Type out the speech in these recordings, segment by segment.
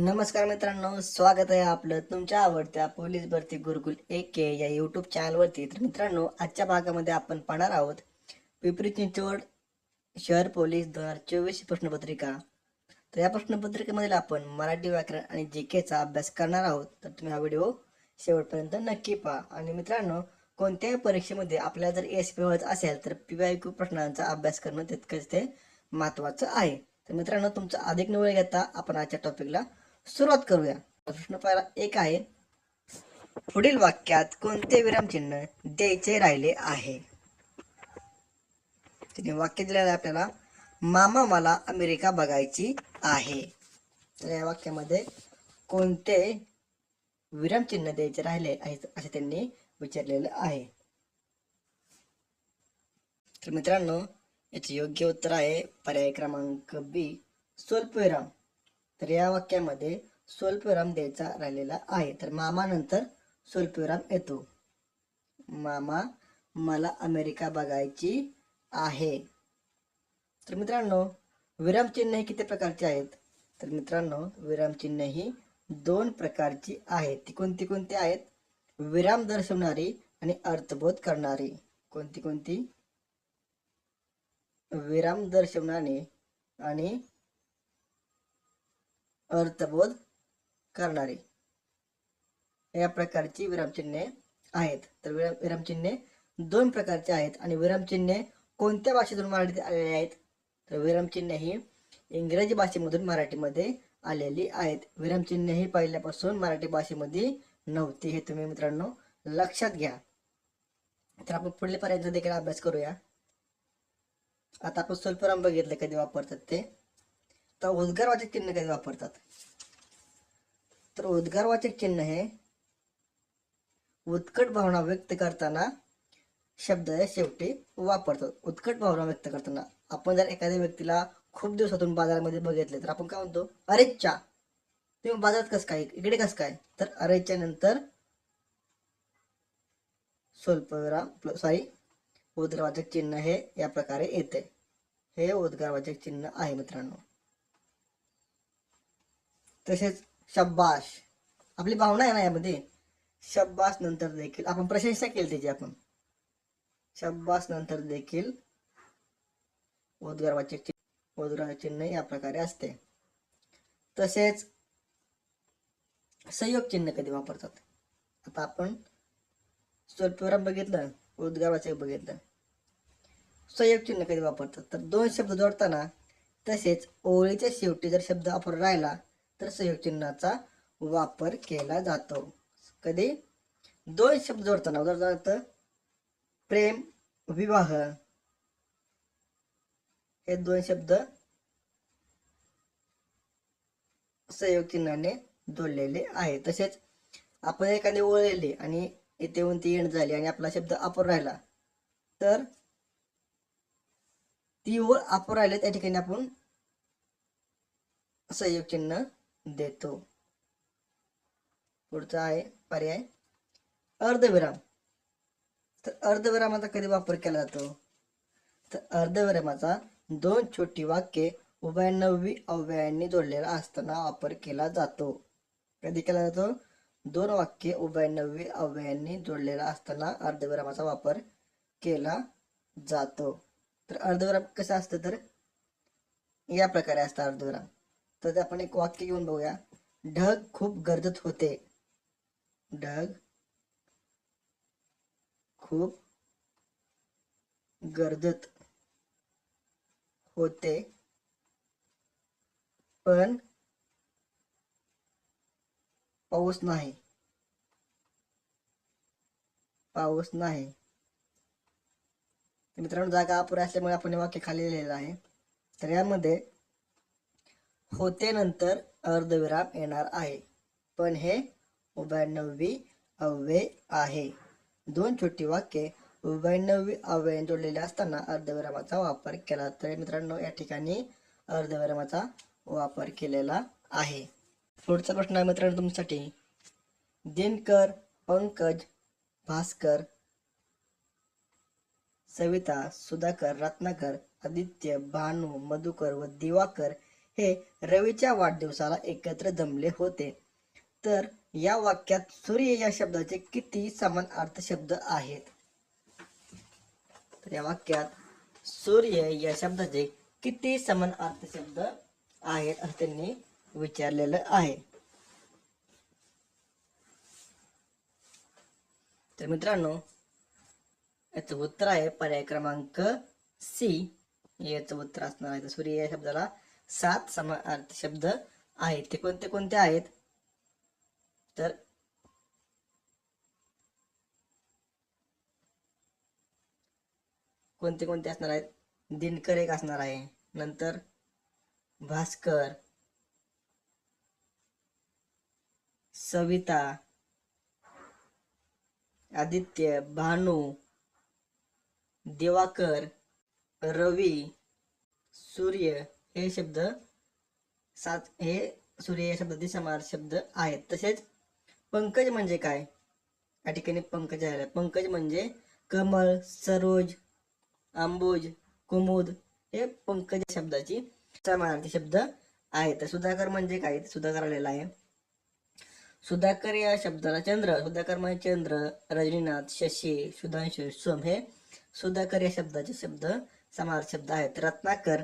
नमस्कार मित्रांनो स्वागत आहे आपलं तुमच्या आवडत्या पोलीस भरती गुरुकुल ए के या यूट्यूब चॅनलवरती तर मित्रांनो आजच्या भागामध्ये आपण पाहणार आहोत पिंपरी चिंचवड शहर पोलीस दोन हजार चोवीस प्रश्नपत्रिका. तर या प्रश्नपत्रिकेमधील आपण मराठी व्याकरण आणि जे केचा अभ्यास करणार आहोत. तर तुम्ही हा व्हिडिओ शेवटपर्यंत नक्की पहा. आणि मित्रांनो कोणत्याही परीक्षेमध्ये आपल्याला जर एस पी व्हायचं असेल तर पी वाय क्यू प्रश्नांचा अभ्यास करणं तितकंच ते महत्त्वाचं आहे. तर मित्रांनो तुमचा अधिक निवड घेता आपण आजच्या टॉपिकला सुरुवात करूया. प्रश्न पहिला एक आहे. पुढील वाक्यात कोणते विरामचिन्ह द्यायचे राहिले आहे? तिने वाक्य दिलेलं आहे आपल्याला. मामा मला अमेरिका बघायची आहे. तर या वाक्यामध्ये कोणते विरामचिन्ह द्यायचे राहिले आहेत असे त्यांनी विचारलेलं आहे. तर मित्रांनो याचे योग्य उत्तर आहे पर्याय क्रमांक बी स्वल्पविराम तर या वाक्यामध्ये स्वल्पविराम द्यायचा राहिलेला आहे. तर मामानंतर स्वल्पविराम येतो. मामा मला अमेरिका बघायची आहे. तर मित्रांनो विरामचिन्ह ही किती प्रकारची आहेत? तर मित्रांनो विरामचिन्ह ही दोन प्रकारची आहेत. ती कोणती कोणती आहेत? विराम दर्शवणारी आणि अर्थबोध करणारी. कोणती कोणती? विराम दर्शवणारी आणि अर्थबोध करणारे. या प्रकारची विरामचिन्हे आहेत. तर विराम विरामचिन्हे दोन प्रकारचे आहेत आणि विरामचिन्हे कोणत्या भाषेतून मराठीत आलेले आहेत? तर विरामचिन्हे ही इंग्रजी भाषेमधून मराठीमध्ये आलेली आहेत. विरामचिन्हे ही पहिल्यापासून मराठी भाषेमध्ये नव्हती हे तुम्ही मित्रांनो लक्षात घ्या. तर आपण पुढील पर्यंत देखील अभ्यास करूया. आता आपण स्वल्पराम बघितलं कधी वापरतात ते? तर उद्गारवाचक चिन्ह कधी वापरतात. तर उद्गारवाचक चिन्ह हे उत्कट भावना व्यक्त करताना शब्द शेवटी वापरतात. उत्कट भावना व्यक्त करताना. आपण जर एखाद्या व्यक्तीला खूप दिवसातून बाजारामध्ये बघितले तर आपण काय म्हणतो? अरे तुम्ही बाजारात कसं काय? इकडे कसं काय? तर अरेच्या नंतर स्वल्पविराम सॉरी उद्गारवाचक चिन्ह हे या प्रकारे येते. हे उद्गारवाचक चिन्ह आहे मित्रांनो. तसेच शब्बाश आपली भावना आहे ना यामध्ये? शब्बास नंतर देखील आपण प्रशंसा केली त्याची आपण. शब्बास नंतर देखील उद्गर्वाचे चिन्ह उद्गार चिन्ह या प्रकारे असते. तसेच संयोग चिन्ह कधी वापरतात? आता आपण स्वल्पविराम बघितलं उद्गारवाचक बघितलं. संयोग चिन्ह कधी वापरतात? तर दोन शब्द जोडताना तसेच ओळीच्या शेवटी जर शब्द आपण राहिला तर संयोग चिन्हाचा वापर केला जातो. कधी? दोन शब्द जोडताना उदाहरणार्थ प्रेम विवाह. हे दोन शब्द संयोग चिन्हाने जोडलेले आहे तसेच आपण एखादी ओळ आणि इथे येऊन ती एंड झाली आणि आपला शब्द अपुर राहिला तर ती ओळ अपुर राहिली त्या ठिकाणी आपण संयोग चिन्ह देतो पुढचा आहे पर्याय अर्धविराम. तर अर्धविरामाचा कधी वापर केला जातो? तर अर्धविरामाचा दोन छोटी वाक्ये उभयाण्णवी अव्ययांनी जोडलेला असताना वापर केला जातो. कधी केला जातो? दोन वाक्ये उभयाण्णवी अव्ययांनी जोडलेला असताना अर्धविरामाचा वापर केला जातो. तर अर्धविराम कसं असतं तर? या प्रकारे असतं अर्धविराम. तर आपण एक वाक्य घेऊन बघूया. ढग खूप गर्दत होते. ढग खूप गर्दत होते. पण पाऊस नाही. पाऊस नाही. मित्रांनो जागा अपुरा असल्यामुळे आपण हे वाक्य खाली लिहिलेलं आहे. तर यामध्ये होते नंतर अर्धविराम येणार आहे. पण हे उभ्याण्णवी अव्यय आहे. दोन छोटी वाक्ये उभ्याण्णवी अव्यय जोडलेले असताना अर्धविरामाचा वापर केला. तर मित्रांनो या ठिकाणी अर्धविरामाचा वापर केलेला आहे. पुढचा प्रश्न आहे मित्रांनो तुमच्यासाठी. दिनकर पंकज भास्कर सविता सुधाकर रत्नाकर आदित्य भानू मधुकर व दिवाकर हे रवीच्या वाढदिवसाला एकत्र जमले होते. तर या वाक्यात सूर्य या शब्दाचे किती समान अर्थ शब्द आहेत? तर या वाक्यात सूर्य या शब्दाचे किती समान अर्थ शब्द आहेत असं त्यांनी विचारलेलं आहे. तर मित्रांनो याचं उत्तर आहे पर्याय क्रमांक सी. याचं उत्तर असणार आहे. तर सूर्य या शब्दाला सात समान अर्थ शब्द आहेत. ते कोणते कोणते आहेत? तर कोणते कोणते असणार आहेत? दिनकर एक असणार आहे. नंतर भास्कर. सविता. आदित्य. भानू. दिवाकर. रवी. सूर्य. हे शब्द सात हे सूर्य या शब्दाचे समार शब्द आहेत. तसेच पंकज म्हणजे काय? या ठिकाणी पंकज आहे. पंकज म्हणजे कमळ सरोज आंबोज कुमुद हे पंकज शब्दाची समानार्थी शब्द आहेत. तर सुधाकर म्हणजे काय? सुधाकर आलेला आहे. सुधाकर या शब्दाला चंद्र सुधाकर म्हणजे चंद्र रजनीनाथ शशी सुधांशु सोम हे सुधाकर या शब्दाचे शब्द समार शब्द आहेत. रत्नाकर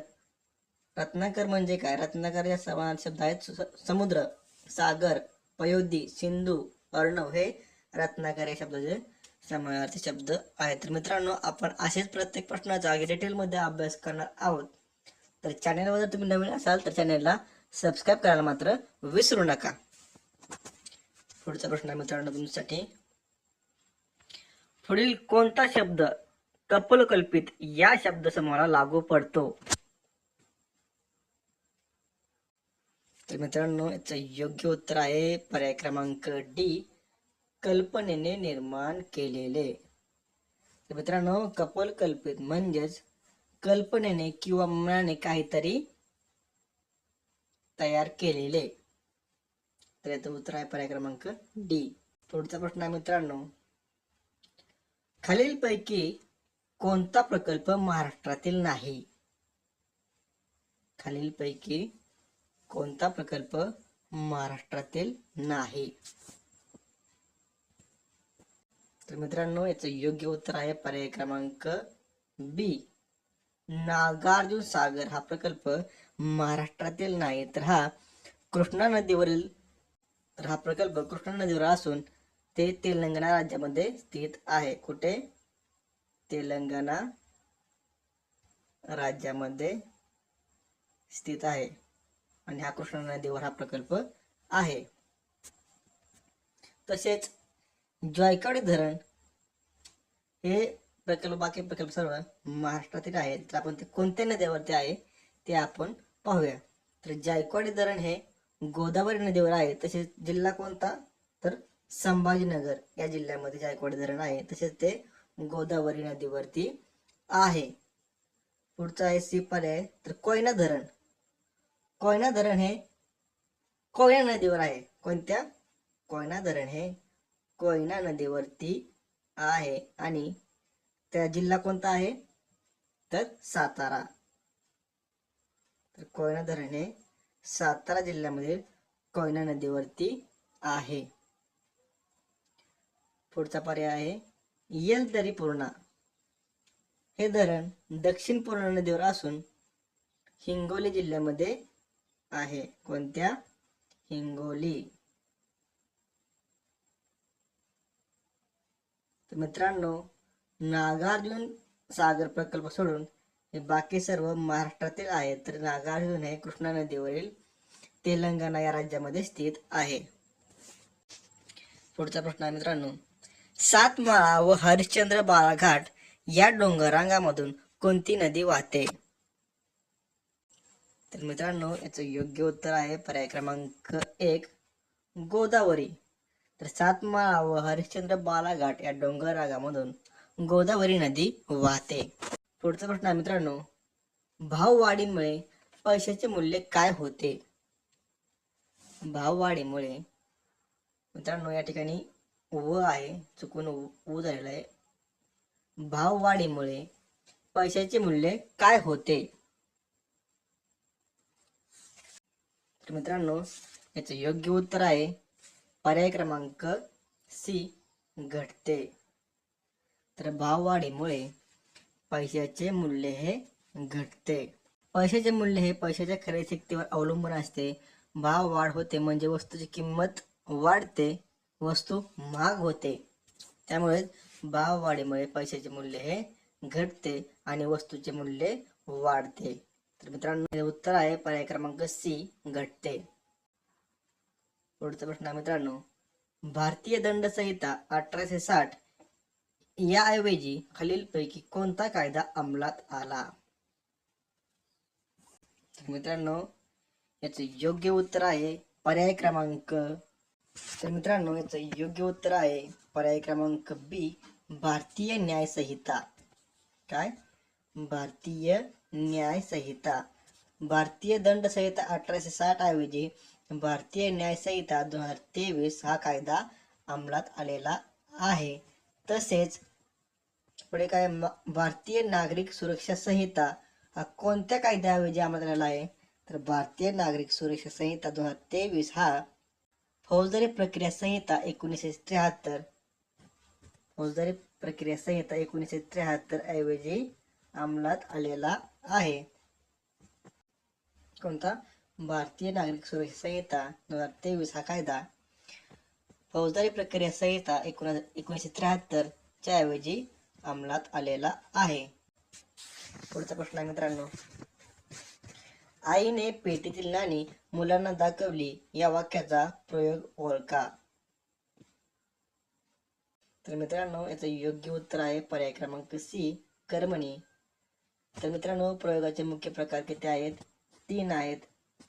रत्नाकर म्हणजे काय? रत्नाकर या समान शब्द आहेत. समुद्र सागर पयोधी सिंधू अर्णव हे रत्नाकर या शब्दाचे समानार्थी शब्द आहेत. तर मित्रांनो आपण असेच प्रत्येक प्रश्नाचा डिटेलमध्ये अभ्यास करणार आहोत. तर चॅनेलवर जर तुम्ही नवीन असाल तर चॅनेलला सबस्क्राईब करायला मात्र विसरू नका. पुढचा प्रश्न आहे मित्रांनो तुमच्यासाठी. पुढील कोणता शब्द कपलकल्पित या शब्दसमूहाला लागू पडतो? तर मित्रांनो याचं योग्य उत्तर आहे पर्याय क्रमांक डी कल्पनेने निर्माण केलेले. तर मित्रांनो कपोलकल्पित म्हणजेच कल्पनेने किंवा मनाने काहीतरी तयार केलेले. तर याचं उत्तर आहे पर्याय क्रमांक डी पुढचा प्रश्न आहे मित्रांनो. खालीलपैकी कोणता प्रकल्प महाराष्ट्रातील नाही? खालीलपैकी कोणता प्रकल्प महाराष्ट्रातील नाही? तर मित्रांनो याचं योग्य उत्तर आहे पर्याय क्रमांक बी नागार्जुन सागर. हा प्रकल्प महाराष्ट्रातील नाही तर हा कृष्णा नदीवरील तर हा प्रकल्प कृष्णा नदीवर असून ते तेलंगणा राज्यामध्ये स्थित आहे. कुठे? तेलंगणा राज्यामध्ये स्थित आहे. आणि हा कृष्णा नदीवर हा प्रकल्प आहे. तसेच जायकवाडी धरण हे प्रकल्प बाकी प्रकल्प सर्व महाराष्ट्रातील आहेत. तर आपण ते कोणत्या नद्यावरती आहे ते आपण पाहूया. तर जायकवाडी धरण हे गोदावरी नदीवर आहे. तसेच जिल्हा कोणता? तर संभाजीनगर या जिल्ह्यामध्ये जायकवाडी धरण आहे. तसेच ते गोदावरी नदीवरती आहे. पुढचा आहे सी पर्याय तर कोयना धरण. कोयना धरण हे कोयना नदीवर आहे. कोणत्या? कोयना धरण हे कोयना नदीवरती आहे आणि त्या जिल्हा कोणता आहे? तर सातारा. तर कोयना धरण हे सातारा जिल्ह्यामध्ये कोयना नदीवरती आहे. पुढचा पर्याय आहे येलदरी पूर्णा हे धरण दक्षिण पूर्णा नदीवर असून हिंगोली जिल्ह्यामध्ये आहे. कोणत्या? हिंगोली. तर मित्रांनो नागार्जुन सागर प्रकल्प सोडून हे बाकी सर्व महाराष्ट्रातील आहेत. तर नागार्जुन हे कृष्णा नदीवरील तेलंगणा या राज्यामध्ये स्थित आहे. पुढचा प्रश्न आहे मित्रांनो. सातमाळा व हरिश्चंद्र बाळाघाट या डोंगरांगामधून कोणती नदी वाहते? तर मित्रांनो याचं योग्य उत्तर आहे पर्याय क्रमांक एक गोदावरी. तर सातमाळा व हरिश्चंद्र बालाघाट या डोंगर रागामधून गोदावरी नदी वाहते. पुढचा प्रश्न आहे मित्रांनो भाववाढीमुळे पैशाचे मूल्य काय होते? भाववाढीमुळे मित्रांनो या ठिकाणी व आहे चुकून उ झालेला आहे. भाववाढीमुळे पैशाचे मूल्य काय होते? तर मित्रांनो याचं योग्य उत्तर आहे. पर्याय क्रमांक सी घटते. तर भाववाढीमुळे पैशाचे मूल्य हे घटते. पैशाचे मूल्य हे पैशाच्या खरेदी शक्तीवर अवलंबून असते. भाव वाढ होते म्हणजे वस्तूची किंमत वाढते वस्तू महाग होते. त्यामुळे भाववाढीमुळे पैशाचे मूल्य हे घटते आणि वस्तूचे मूल्य वाढते. तर मित्रांनो हे उत्तर आहे. पर्याय क्रमांक सी घटते पुढचा प्रश्न आहे मित्रांनो भारतीय दंड संहिता अठराशे साठ याऐवजी खालीलपैकी कोणता कायदा अंमलात आला? तर मित्रांनो याचं योग्य उत्तर आहे पर्याय क्रमांक. तर मित्रांनो याचं योग्य उत्तर आहे पर्याय क्रमांक बी भारतीय न्याय संहिता काय? भारतीय न्याय संहिता। भारतीय दंड संहिता अठराशे साठ ऐवजी भारतीय न्याय संहिता दोन हजार तेवीस हा कायदा अंमलात आलेला आहे. तसेच पुढे काय म- भारतीय नागरिक सुरक्षा संहिता हा कोणत्या कायद्याऐवजी अंमलात आलेला आहे? तर भारतीय नागरिक सुरक्षा संहिता दोन हजार तेवीस हा फौजदारी प्रक्रिया संहिता एकोणीसशे त्र्याहत्तर. फौजदारी प्रक्रिया संहिता एकोणीसशे त्र्याहत्तर ऐवजी अंमलात आलेला आहे. कोणता? भारतीय नागरिक सुरक्षा संहिता दोन हजार तेवीस हा कायदा. फौजदारी प्रक्रिया संहिता एकोण एकोणीसशे त्र्याहत्तर च्या ऐवजी अंमलात आलेला आहे. पुढचा प्रश्न आहे मित्रांनो. आईने पेटीतील नाणी मुलांना दाखवली या वाक्याचा प्रयोग ओळखा. तर मित्रांनो याचं योग्य उत्तर आहे पर्याय क्रमांक सी कर्मणी. तर मित्रांनो प्रयोगाचे मुख्य प्रकार किती आहेत? तीन आहेत.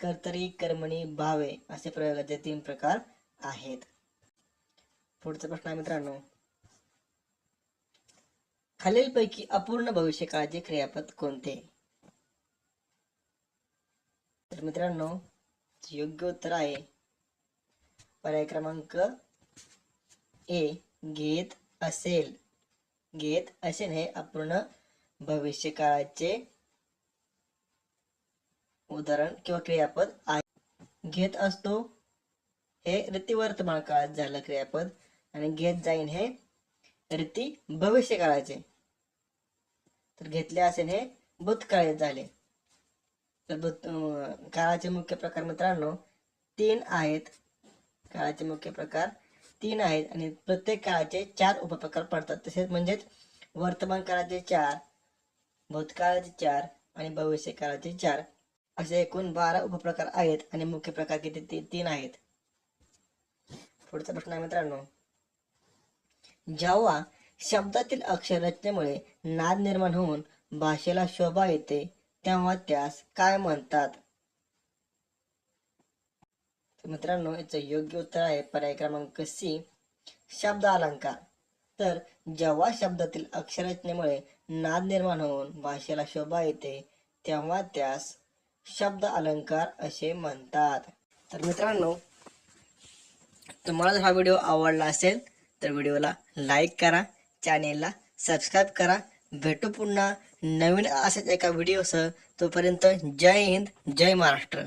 कर्तरी कर्मणी भावे असे प्रयोगाचे तीन प्रकार आहेत. पुढचा प्रश्न आहे मित्रांनो. खालीलपैकी अपूर्ण भविष्य काळाचे क्रियापद कोणते? तर मित्रांनो योग्य उत्तर आहे. पर्याय क्रमांक ए घेत असेल. घेत असेल हे अपूर्ण भविष्यकाळाचे उदाहरण किंवा क्रियापद आहे. घेत असतो हे रीती वर्तमान काळात झालं क्रियापद आणि घेत जाईन हे रीती भविष्य काळाचे तर घेतले असेल हे भूतकाळी झाले. तर भूत काळाचे मुख्य प्रकार मित्रांनो तीन आहेत. काळाचे मुख्य प्रकार तीन आहेत आणि प्रत्येक काळाचे चार उपप्रकार पडतात. तसेच म्हणजेच वर्तमान काळाचे चार भूतकाळाचे चार आणि भविष्य काळाचे चार असे एकूण बारा उपप्रकार आहेत आणि मुख्य प्रकार किती? ते तीन आहेत. पुढचा प्रश्न आहे मित्रांनो. जेव्हा शब्दातील अक्षर रचनेमुळे नाद निर्माण होऊन भाषेला शोभा येते तेव्हा त्यास काय म्हणतात? मित्रांनो याचं योग्य उत्तर आहे पर्याय क्रमांक सी शब्द अलंकार. तर जेव्हा शब्दातील अक्षररचनेमुळे नाद निर्माण होऊन भाषेला शोभा येते तेव्हा त्यास शब्द अलंकार असे म्हणतात. तर मित्रांनो तुम्हाला जर हा व्हिडिओ आवडला असेल तर व्हिडिओला लाईक करा चॅनेलला सबस्क्राईब करा. भेटू पुन्हा नवीन असेच एका व्हिडिओसह. तोपर्यंत जय हिंद जय महाराष्ट्र.